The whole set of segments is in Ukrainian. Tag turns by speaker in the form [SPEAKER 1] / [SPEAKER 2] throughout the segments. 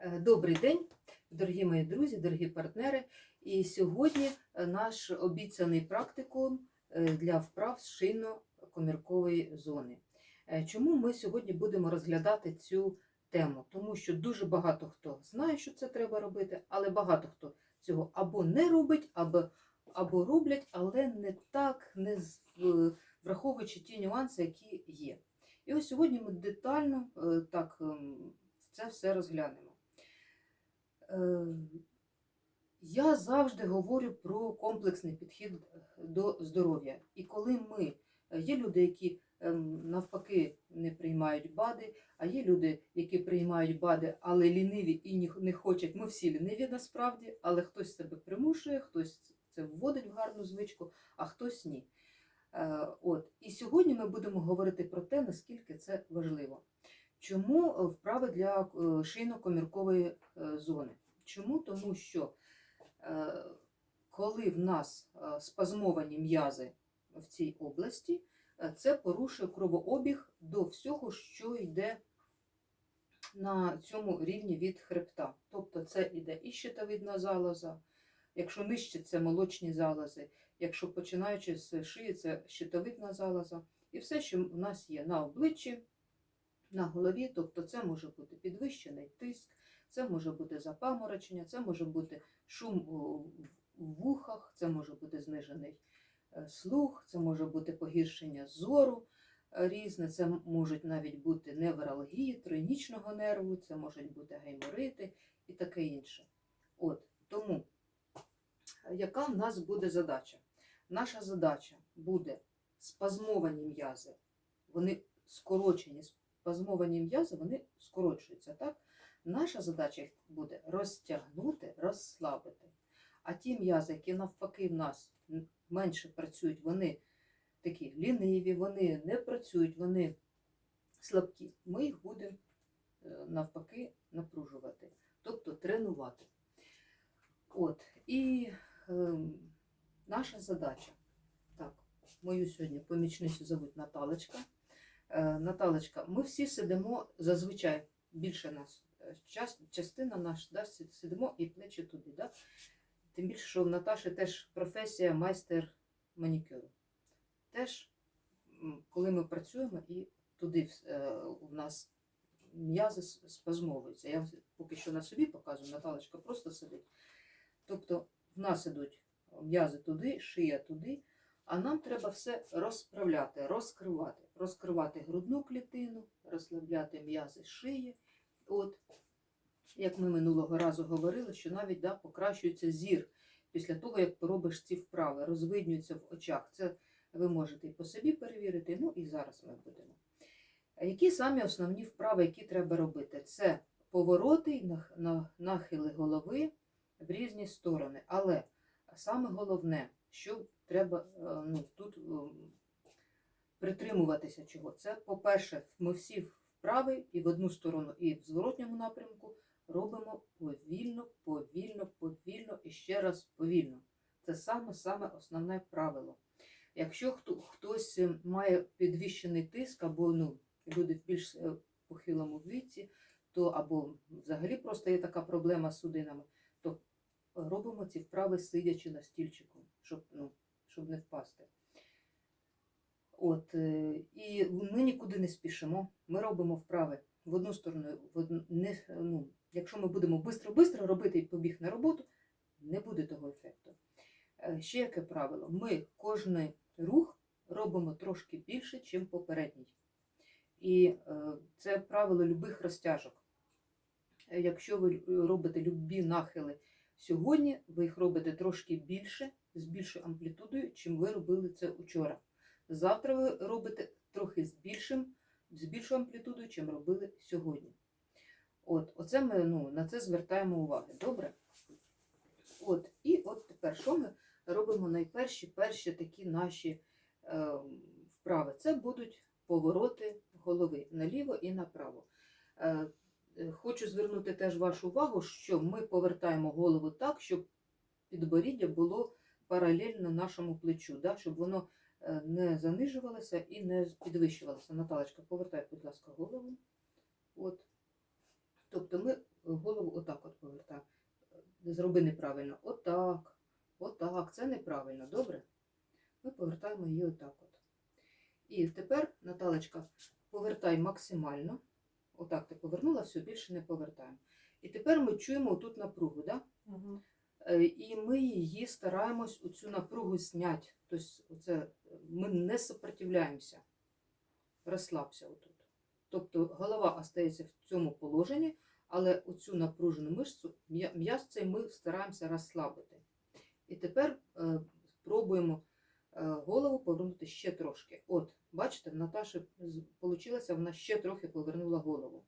[SPEAKER 1] Е, Добрий день, дорогі мої друзі, дорогі партнери. І сьогодні е, наш обіцяний практикум е, для вправ з шийно-коміркової зони. Чому ми сьогодні будемо розглядати цю тему? Тому що дуже багато хто знає, що це треба робити, але багато хто цього або не робить, або, або роблять, але не так, не враховуючи ті нюанси, які є. І ось сьогодні ми детально так ем, це все розглянемо. Е, Я завжди говорю про комплексний підхід до здоров'я. І коли ми е, є люди, які ем, навпаки не приймають БАДи, а є люди, які приймають БАДи, але ліниві і не хочуть. Ми всі ліниві насправді, але хтось себе примушує, хтось це вводить в гарну звичку, а хтось ні. Е, От. І сьогодні ми будемо говорити про те, наскільки це важливо. Чому е, вправи для е, шийно-коміркової е, зони? Чому? Тому що коли в нас спазмовані м'язи в цій області, це порушує кровообіг до всього, що йде на цьому рівні від хребта. Тобто це йде і щитовидна залоза, якщо нижче це молочні залози, якщо починаючи з шиї, це щитовидна залоза, і все, що в нас є на обличчі, на голові, тобто це може бути підвищений тиск, це може бути запаморочення, це може бути шум в вухах, це може бути знижений е, слух, це може бути погіршення зору е, різне, це можуть навіть бути невралгії, тройнічного нерву, це можуть бути гайморити і таке інше. От тому, е, яка в нас буде задача? Наша задача буде спазмовані м'язи, вони скорочені, спазмовані м'язи, вони скорочуються, так? Наша задача їх буде розтягнути, розслабити. А ті м'язи, які навпаки в нас менше працюють, вони такі ліниві, вони не працюють, вони слабкі. Ми їх будемо е, навпаки напружувати, тобто тренувати. От, і ем, наша задача. Так, мою сьогодні помічницю зовуть Наталочка. Е, Наталочка, ми всі сидимо зазвичай більше нас. е, Час, частина наша да, сидимо і плечі туди. Да? Тим більше, що в Наташі теж професія майстер манікюру. Теж, коли ми працюємо і туди е, у нас м'язи спазмовуються. Я поки що на собі показую, Наталочка просто сидить. Тобто в нас ідуть м'язи туди, шия туди, а нам треба все розправляти, розкривати, розкривати грудну клітину, розслабляти м'язи шиї. От, як ми минулого разу говорили, що навіть да, покращується зір після того, як поробиш ці вправи, розвиднюється в очах. Це ви можете і по собі перевірити, ну і зараз ми будемо. Які самі основні вправи, які треба робити? Це повороти нахили голови в різні сторони. Але саме головне, що треба е, ну, тут ем, притримуватися чого. Це, по-перше, ми всі вправи і в одну сторону, і в зворотньому напрямку робимо повільно, повільно, повільно і ще раз повільно. Це саме-саме основне правило. Якщо хто, хтось е, має підвищений тиск, або ну, люди в більш е, похилому віці, то або взагалі просто є така проблема з судинами, то робимо ці вправи сидячи на стільчику, щоб, ну, щоб не впасти. От, е, і ми нікуди не спішимо. Ми робимо вправи в одну сторону, в одну, не, ну, якщо ми будемо швидко-швидко робити і побіг на роботу, не буде того ефекту. Е, Ще яке правило? Ми кожний рух робимо трошки більше, ніж попередній. І е, це правило любих розтяжок. Якщо ви робите любі нахили сьогодні, ви їх робите трошки більше, з більшою амплітудою, чим ви робили це вчора. Завтра ви робите трохи з більшим, з більшою амплітудою, чим робили сьогодні. От, оце ми ну, на це звертаємо увагу. Добре? От, і от тепер, що ми робимо найперші перші такі наші е, вправи? Це будуть повороти голови наліво і направо. Е, хочу звернути теж вашу увагу, що ми повертаємо голову так, щоб підборіддя було паралельно нашому плечу, да, щоб воно не занижувалося і не підвищувалося. Наталочка, повертай, будь ласка, голову. От. Тобто ми голову отак от повертаємо. Зроби неправильно. Отак. Отак. Це неправильно. Добре? Ми повертаємо її отак от. І тепер, Наталечка, повертай максимально. Отак ти повернула, все, більше не повертаємо. І тепер ми чуємо тут напругу, да?
[SPEAKER 2] Угу.
[SPEAKER 1] Е, і ми її стараємось у напругу зняти. Тобто оце, е, ми не сопротивляємося. Розслабся отут. Тобто голова остається в цьому положенні, але оцю напружену мишцю, м'я- м'яз цей ми стараємося розслабити. І тепер е, пробуємо е, голову повернути ще трошки. От, бачите, в Наташі вийшло, вона ще трохи повернула голову.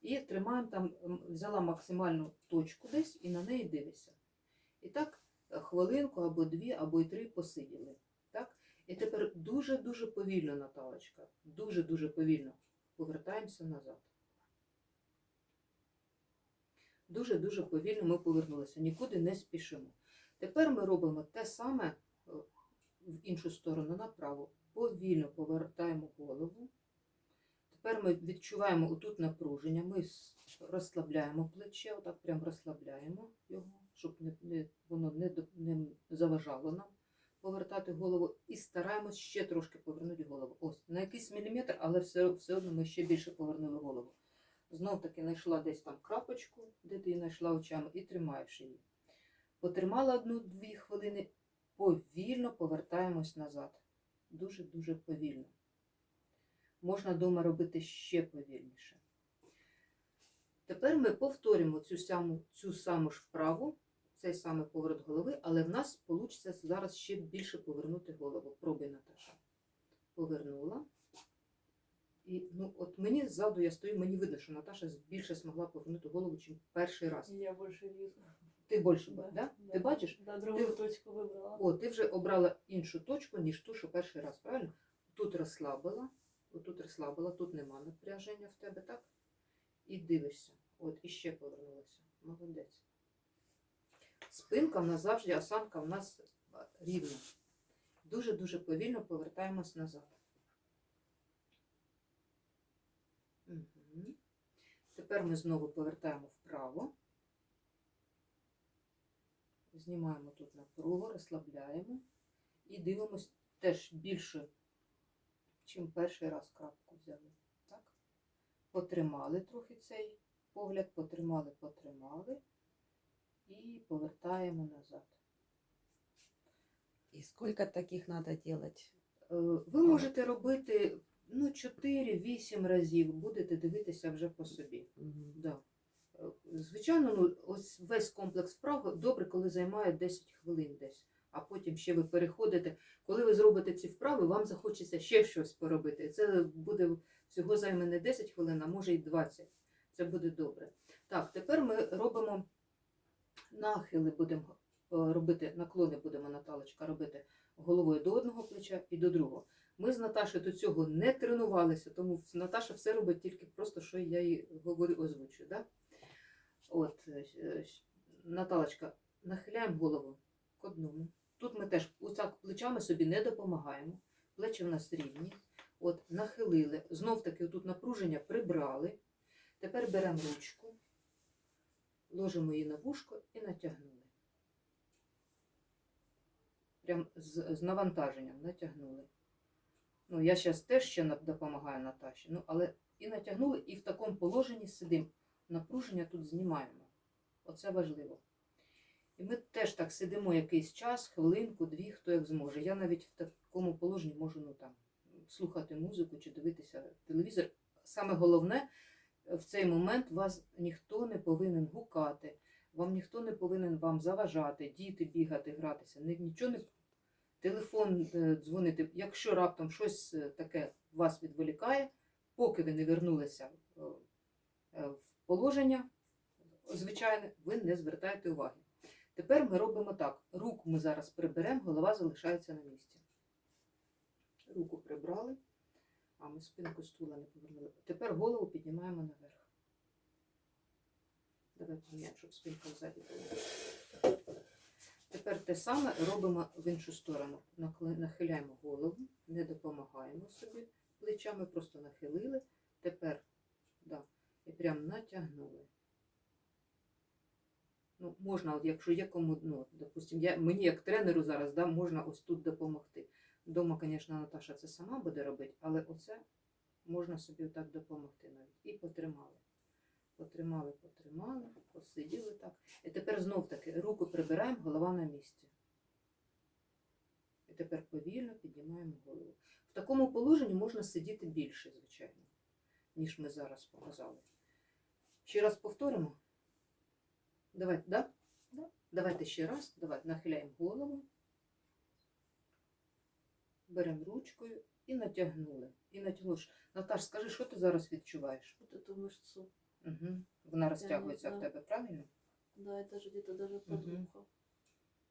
[SPEAKER 1] І тримаємо там, взяла максимальну точку десь і на неї дивишся. І так е, хвилинку або дві, або й три посиділи. Так? І тепер дуже-дуже повільно, Наталочка, дуже-дуже повільно повертаємося назад. Дуже-дуже повільно ми повернулися, нікуди не спішимо. Тепер ми робимо те саме е, в іншу сторону, направо. Повільно повертаємо голову. Тепер ми відчуваємо отут напруження, ми розслабляємо плече, отак прям розслабляємо його, щоб не, не, воно не, не заважало нам повертати голову. І стараємось ще трошки повернути голову. Ось, на якийсь міліметр, але все, все одно ми ще більше повернули голову. Знов таки знайшла десь там крапочку, де ти її знайшла очами, і тримаєш її. Потримала одну-дві хвилини, повільно повертаємось назад. Дуже-дуже повільно. Можна вдома робити ще повільніше. Тепер ми повторимо цю саму, цю саму ж вправу, цей самий поворот голови, але в нас вийде зараз ще більше повернути голову. Пробуй, Наташа. Повернула. І ну, от мені ззаду я стою, мені видно, що Наташа більше змогла повернути голову, ніж перший раз.
[SPEAKER 2] Я більше лізу.
[SPEAKER 1] Ти більше, да? Да? Ти бачиш?
[SPEAKER 2] Да, другу
[SPEAKER 1] Ти-
[SPEAKER 2] точку вибрала.
[SPEAKER 1] О, ти вже обрала іншу точку, ніж ту, що перший раз, правильно? Тут розслабила, отут розслабила, тут нема напряження в тебе, так? І дивишся. От, і ще повернулася. Молодець. Спинка в нас завжди, осанка в нас рівна. Дуже-дуже повільно повертаємось назад. Тепер ми знову повертаємо вправо. Знімаємо тут напругу, розслабляємо і дивимось теж більше, чим перший раз крапку взяли. Так? Потримали трохи цей погляд, потримали, потримали і повертаємо назад.
[SPEAKER 3] И сколько таких делать?
[SPEAKER 1] Е, Ви можете робити ну, 4-8 разів, будете дивитися вже по собі.
[SPEAKER 3] Мгм.
[SPEAKER 1] Да. Е, Звичайно, ну, ось весь комплекс вправ добре, коли займає 10 хвилин десь, а потім ще ви переходите. Коли ви зробите ці вправи, вам захочеться ще щось поробити. Це буде всього займе не 10 хвилин, а може й 20. Це буде добре. Так, тепер ми робимо нахили, будемо е, робити, наклони будемо, Наталочка, робити головою до одного плеча і до другого. Ми з Наташею до цього не тренувалися, тому Наташа все робить тільки просто, що я їй говорю, озвучую. Да? От, е, Наталочка, нахиляємо голову к одному. Тут ми теж так плечами собі не допомагаємо. Плечі в нас рівні. От, нахилили. Знов таки тут напруження прибрали. Тепер беремо ручку, ложимо її на вушко і натягнули. Прям з, з навантаженням натягнули. Ну, я зараз теж ще допомагаю Наташі, ну, але і натягнули, і в такому положенні сидимо. Напруження тут знімаємо. Оце важливо. І ми теж так сидимо якийсь час, хвилинку, дві, хто як зможе. Я навіть в такому положенні можу ну, там, слухати музику чи дивитися телевізор. Саме головне, в цей момент вас ніхто не повинен гукати, вам ніхто не повинен вам заважати, діти бігати, гратися. Нічого не телефон е, дзвонити. Якщо раптом щось е, таке вас відволікає, поки ви не вернулися е, в положення звичайне, ви не звертаєте уваги. Тепер ми робимо так: руку ми зараз приберемо, голова залишається на місці. Руку прибрали, а ми спинку стула не повернули. Тепер голову піднімаємо наверх. Давай поміняємо, щоб спинка ззаді була. Тепер те саме робимо в іншу сторону. Нахиляємо голову, не допомагаємо собі плечами, просто нахилили. Тепер да, і прям натягнули. Ну, можна, от якщо є кому, ну, допустим, я, мені як тренеру зараз да, можна ось тут допомогти. Дома, звісно, Наташа це сама буде робити, але оце можна собі так допомогти навіть. І потримали. Потримали, потримали, посиділи так. І тепер знов таки руку прибираємо, голова на місці. І тепер повільно піднімаємо голову. В такому положенні можна сидіти більше, звичайно, ніж ми зараз показали. Ще раз повторимо. Давайте, да? Да. Давайте ще раз. Давайте нахиляємо голову Беремо ручкою і натягнули. І натягнули. Наташ, скажи, що ти зараз відчуваєш?
[SPEAKER 2] Вот эту мышцу.
[SPEAKER 1] Угу. Вона розтягується в
[SPEAKER 2] да.
[SPEAKER 1] тебе, правильно?
[SPEAKER 2] Да, это же где-то даже под
[SPEAKER 1] Мгм.
[SPEAKER 2] ухо.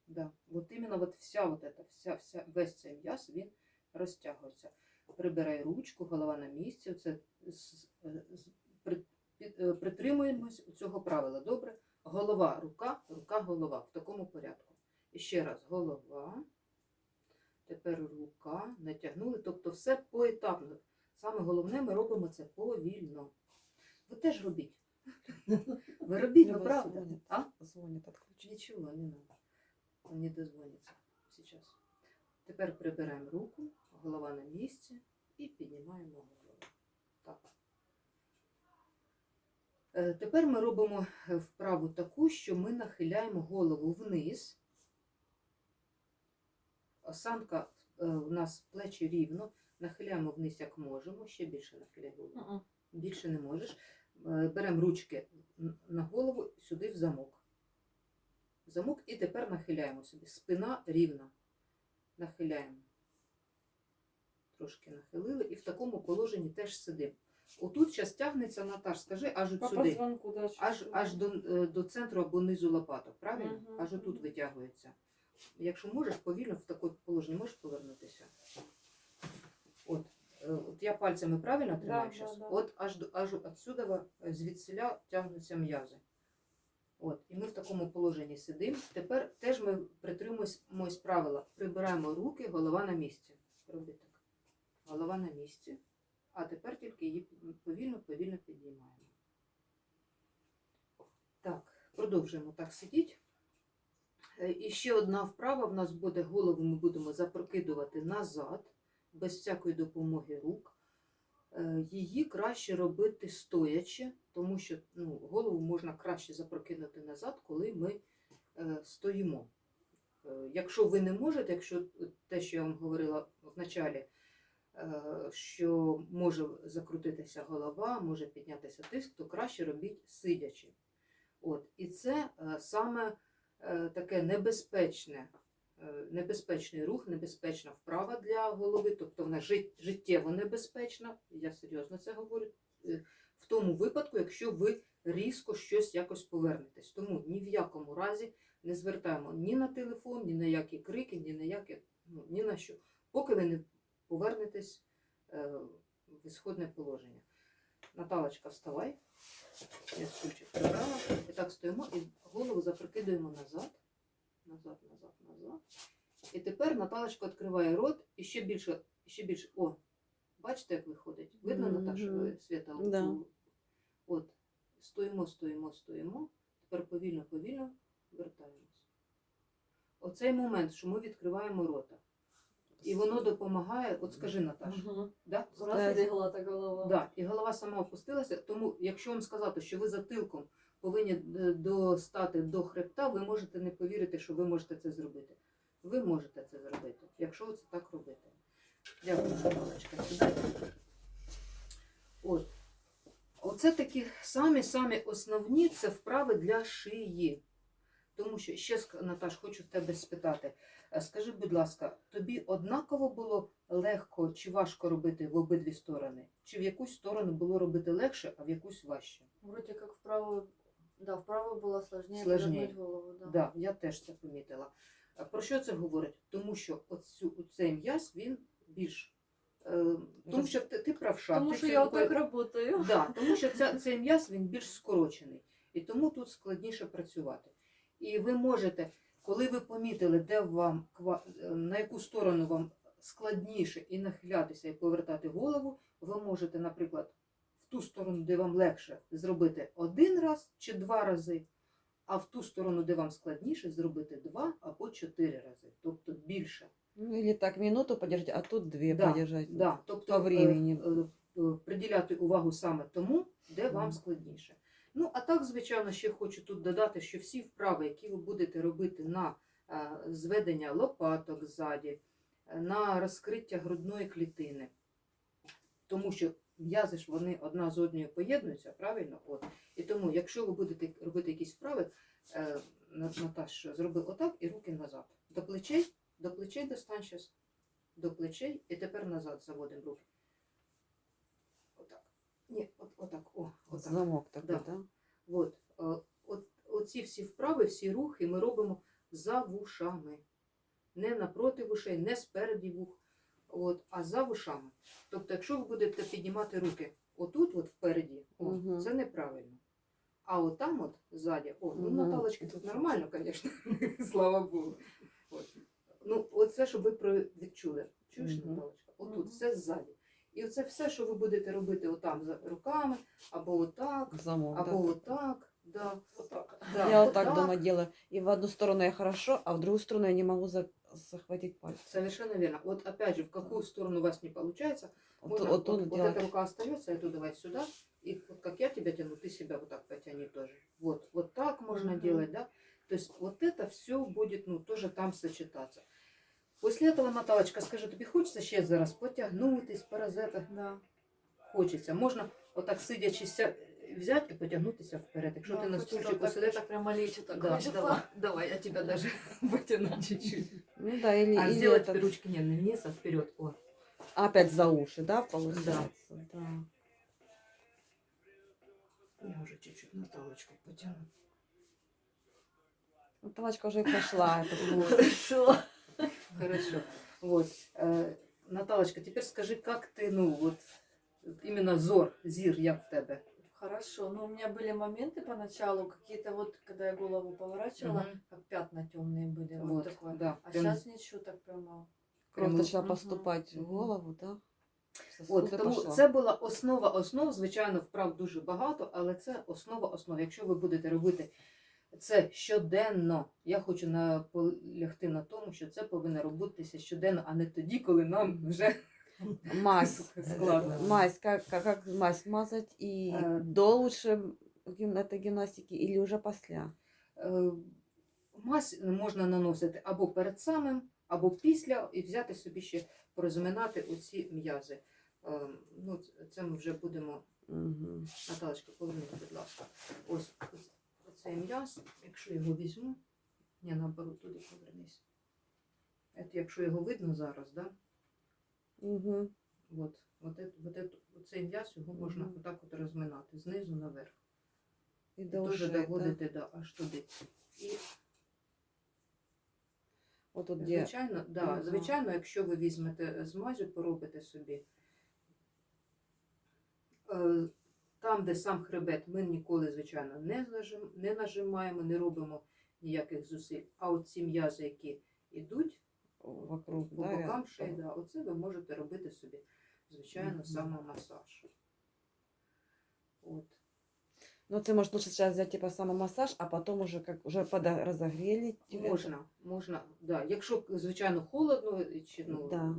[SPEAKER 1] Да. Вот іменно вот вся вот эта, вся, вся, весь цей м'яз, він розтягується. Прибирай ручку, голова на місці. Оце з- з- при- під- е, притримуємось цього правила. Добре? Голова, рука, рука, голова. В такому порядку. І ще раз, голова. Тепер рука, натягнули. Тобто все поетапно. Саме головне, ми робимо це повільно. Ви теж робіть. Ви робіть,
[SPEAKER 3] Люба
[SPEAKER 1] правда? А?
[SPEAKER 3] Звонит, отключи.
[SPEAKER 1] Ничего, не. Он не дозвонится сейчас. Тепер прибираємо руку, голова на місці і піднімаємо голову. Так. Е, Тепер ми робимо е, вправу таку, що ми нахиляємо голову вниз. Осанка е, у нас плечі рівно. Нахиляємо вниз, як можемо. Ще більше нахиляй голову
[SPEAKER 2] Мгм.
[SPEAKER 1] більше не можеш. Е, Беремо ручки на голову сюди в замок. Замок і тепер нахиляємо собі. Спина рівна. Нахиляємо. Трошки нахилили і в такому положенні теж сидимо. Отут зараз тягнеться Наташ, скажи, аж от сюди. Аж, аж до, е, до центру або низу лопаток, правильно? Аж отут витягується. Якщо можеш, повільно в таке положення можеш повернутися. От, е, от я пальцями правильно тримаю
[SPEAKER 2] да,
[SPEAKER 1] зараз?
[SPEAKER 2] да.
[SPEAKER 1] От аж, аж отсюда е, звідсіля тягнуться м'язи. От, і ми в такому положенні сидимо. Тепер теж ми притримуємось правила. Прибираємо руки, голова на місці. Роби так. Голова на місці. А тепер тільки її повільно, повільно піднімаємо. Так, продовжуємо так сидіти. Е, І ще одна вправа в нас буде голову ми будемо запрокидувати назад, без всякої допомоги рук. Е, Її краще робити стоячи, тому що ну, голову можна краще запрокинути назад, коли ми е, стоїмо. Якщо ви не можете, якщо те, що я вам говорила в началі, що може закрутитися голова, може піднятися тиск, то краще робіть сидячи. От. І це саме таке небезпечне, е, небезпечний рух, небезпечна вправа для голови, тобто вона жит- життєво небезпечна, я серйозно це говорю, е, в тому випадку, якщо ви різко щось якось повернетесь. Тому ні в якому разі не звертаємо ні на телефон, ні на які крики, ні на яке, ну, ні на що, поки ви не повернетесь е, в ісходне положення. Наталочка, вставай. Я стульчик прибрала. І так стоїмо і голову запрокидуємо назад. Назад, назад, назад. І тепер Наталочка відкриває рот і ще більше, ще більше. О, бачите, як виходить? Видно,
[SPEAKER 3] Мгм.
[SPEAKER 1] Наташа, ви- Свята?
[SPEAKER 3] Да.
[SPEAKER 1] От, стоїмо, стоїмо, стоїмо. Тепер повільно, повільно вертаємось. Оцей момент, що ми відкриваємо рота. І воно допомагає, от скажи, Наташа,
[SPEAKER 2] Мгм.
[SPEAKER 1] да?
[SPEAKER 2] Раз легла та голова.
[SPEAKER 1] Да, і голова сама опустилася. Тому, якщо вам сказати, що ви затилком повинні е, достати до хребта, ви можете не повірити, що ви можете це зробити. Ви можете це зробити, якщо це так робите. Дякую, Наталочка. От. Оце такі самі-самі основні це вправи для шиї. Тому що ще, Наташ, хочу в тебе спитати. Е, Скажи, будь ласка, тобі однаково було легко чи важко робити в обидві сторони? Чи в якусь сторону було робити легше, а в якусь важче?
[SPEAKER 2] Вроде как в правую... Да, в правую было сложнее,
[SPEAKER 1] Сложнее.
[SPEAKER 2] повернуть голову, да.
[SPEAKER 1] Да, я теж це помітила. Про що це говорить? Тому що оцю, цей м'яз він більш. Е, тому що ти, ти правша.
[SPEAKER 2] Потому
[SPEAKER 1] ти це
[SPEAKER 2] я вот
[SPEAKER 1] робила-
[SPEAKER 2] так.
[SPEAKER 1] Да, тому що ця, цей м'яз він більш скорочений. І тому тут складніше працювати. І ви можете, коли ви помітили, де вам е, на яку сторону вам складніше і нахилятися, і повертати голову, ви можете, наприклад, в ту сторону, де вам легше, зробити один раз чи два рази, а в ту сторону, де вам складніше, зробити два або чотири рази, тобто більше.
[SPEAKER 3] Ну, или так минуту подержать, а тут две
[SPEAKER 1] Да,
[SPEAKER 3] подержать.
[SPEAKER 1] Да, тобто
[SPEAKER 3] По времени.
[SPEAKER 1] е, е, приділяти увагу саме тому, де вам складніше. Ну, а так, звичайно, ще хочу тут додати, що всі вправи, які ви будете робити на е, зведення лопаток ззаді, е, на розкриття грудної клітини, тому що м'язи ж вони одна з одною поєднуються, правильно? От. І тому, якщо ви будете робити якісь вправи, е, На- Наташ, зроби отак і руки назад. До плечей, до плечей достань щас. До плечей і тепер назад заводимо руки. Ні, от, отак. О, отак.
[SPEAKER 3] Замок такой,
[SPEAKER 1] Да.
[SPEAKER 3] да?
[SPEAKER 1] От, е, от, оці всі вправи, всі рухи ми робимо за вушами. Не напроти вушей, не спереді вух, от, а за вушами. Тобто, якщо ви будете піднімати руки отут, от впереді, о,
[SPEAKER 3] Мгм.
[SPEAKER 1] це неправильно. А от там от ззаді, о, ну
[SPEAKER 3] Мгм.
[SPEAKER 1] Наталочки тут нормально, звісно, слава Богу. От. Ну, оце, щоб ви відчули. Чуєш. Наталочка? Отут, все ззаді. І оце все, що ви будете робити отам за руками, або отак,
[SPEAKER 3] Замок,
[SPEAKER 1] або
[SPEAKER 3] да.
[SPEAKER 1] отак. Да.
[SPEAKER 2] Отак.
[SPEAKER 1] Да,
[SPEAKER 3] я вот так
[SPEAKER 1] отак.
[SPEAKER 3] дома делаю. И в одну сторону я хорошо, а в другую сторону я не могу за- захватить пальцы.
[SPEAKER 1] Совершенно верно. Вот опять же, в какую сторону у вас не получается,
[SPEAKER 3] Вот,
[SPEAKER 1] можно,
[SPEAKER 3] вот
[SPEAKER 1] вот,
[SPEAKER 3] тут
[SPEAKER 1] вот эта рука остается, эту давай сюда, и вот как я тебя тяну, ты себя вот так потяни тоже. Вот, вот так можно
[SPEAKER 2] Мгм.
[SPEAKER 1] делать, да? То есть вот это все будет, ну, тоже там сочетаться. После этого, Наталочка, скажи, тобі хочеться ще зараз потягнутись, паразити?
[SPEAKER 2] Да.
[SPEAKER 1] Хочеться. Можна отак сидячи ся- взяти і потягнутися вперед. Якщо
[SPEAKER 2] Да,
[SPEAKER 1] ти на
[SPEAKER 2] хочется
[SPEAKER 1] стульчику сидиш,
[SPEAKER 2] Так прямо лечит, так
[SPEAKER 1] да,
[SPEAKER 2] хочется.
[SPEAKER 1] давай, давай, я тебя даже потяну чуть-чуть.
[SPEAKER 3] Ну да, или,
[SPEAKER 1] А
[SPEAKER 3] или
[SPEAKER 1] сделать
[SPEAKER 3] этот-
[SPEAKER 1] ручки не не вниз, а вперед. О.
[SPEAKER 3] опять за уши, да, получается? Да.
[SPEAKER 1] Я уже чуть-чуть Наталочку потяну.
[SPEAKER 3] Ну, уже пошла. этот путь.
[SPEAKER 2] Хорошо.
[SPEAKER 1] Хорошо. Вот. Э, Наталочка, теперь скажи, как ты, ну, вот, именно зор, зир, як в тебе?
[SPEAKER 2] Хорошо. Но у меня были моменты поначалу, какие-то вот, когда я голову поворачивала,
[SPEAKER 1] Мгм.
[SPEAKER 2] как пятна темные были. Вот,
[SPEAKER 1] Вот,
[SPEAKER 2] такое.
[SPEAKER 1] да.
[SPEAKER 2] А
[SPEAKER 1] прям-
[SPEAKER 2] сейчас ничего так прямо.
[SPEAKER 3] Кровь
[SPEAKER 1] Прямо-
[SPEAKER 3] начала
[SPEAKER 2] Мгм.
[SPEAKER 3] поступать в
[SPEAKER 1] Мгм.
[SPEAKER 3] голову, да?
[SPEAKER 1] От,
[SPEAKER 3] Сосуды
[SPEAKER 1] тому
[SPEAKER 3] пошла.
[SPEAKER 1] це була основа основ, звичайно, вправ дуже багато, але це основа основ. Якщо ви будете робити це щоденно, я хочу наполягти на тому, що це повинно робитися щоденно, а не тоді, коли нам вже
[SPEAKER 3] Мазь.
[SPEAKER 1] Складно.
[SPEAKER 3] э, Мазь, как, как, как мазь мазать и
[SPEAKER 1] Э.
[SPEAKER 3] до лучше гим- этой гимнастики или уже после?
[SPEAKER 1] Е, Мазь можна наносити або перед самим, або після, і взяти собі ще порозминати оці м'язи. Е, Ну, ц- це ми вже будемо.
[SPEAKER 3] Мгм.
[SPEAKER 1] Наталочка, поверніть, будь ласка. Ось ось оцей м'яз, якщо його візьму, ні, наоборот, туди повернись. От якщо його видно зараз, да?
[SPEAKER 3] Мгм.
[SPEAKER 1] От, от, от, et- оцей м'яз його можна отак от розминати, знизу наверх. І дуже
[SPEAKER 3] да?
[SPEAKER 1] доводити да, аж туди. І
[SPEAKER 3] тут где
[SPEAKER 1] Звичайно, да,
[SPEAKER 3] Ага.
[SPEAKER 1] звичайно, якщо ви візьмете з мазю, поробите собі. Там, де сам хребет, ми ніколи, звичайно, не, не нажимаємо, не робимо ніяких зусиль. А от ці м'язи, які йдуть
[SPEAKER 3] вокруг,
[SPEAKER 1] по
[SPEAKER 3] да?
[SPEAKER 1] бокам шиї, да, оце ви можете робити собі, звичайно,
[SPEAKER 3] Мгм.
[SPEAKER 1] самомасаж. От.
[SPEAKER 3] Ну, ты можешь лучше сейчас взять типа самомассаж, а потом уже как уже пода- разогрели.
[SPEAKER 1] Можна, можна, да. Якщо, звичайно, холодно, чи ну,
[SPEAKER 3] Да.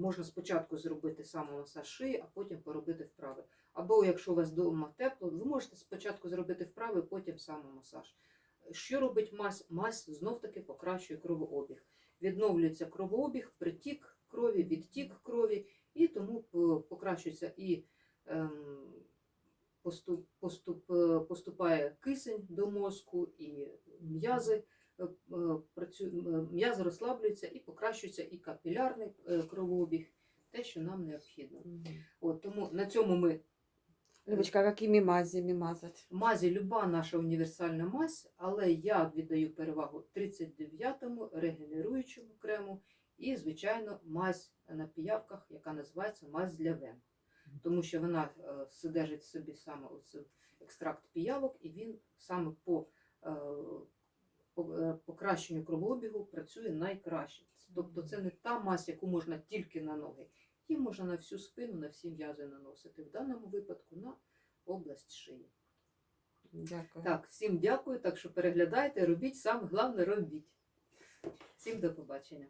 [SPEAKER 1] Можна спочатку зробити самомасаж шиї, а потім поробити вправи. Або якщо у вас вдома тепло, ви можете спочатку зробити вправи, потім самомасаж. Що робить мазь? Мазь знов таки покращує кровообіг. Відновлюється кровообіг, притік крові, відтік крові, і тому покращується і ем, поступ, поступ, е, поступає кисень до мозку, і м'язи м'язи розслаблюються і покращується і капілярний е, кровообіг, те, що нам необхідно. От, тому на цьому ми
[SPEAKER 3] Любочка, а какими мазями мазать?
[SPEAKER 1] мазі, люба наша універсальна мазь, але я віддаю перевагу 39-му регенеруючому крему і, звичайно, мазь на піявках, яка називається мазь для вен. Тому що вона е, содержить в собі саме оцей екстракт піявок, і він саме по, е, е, покращенню кровообігу працює найкраще. Тобто це не та мазь, яку можна тільки на ноги. Її можна на всю спину, на всі м'язи наносити. В даному випадку на область шиї.
[SPEAKER 3] Дякую.
[SPEAKER 1] Так, всім дякую. Так що переглядайте, робіть саме головне робіть. Всім до побачення.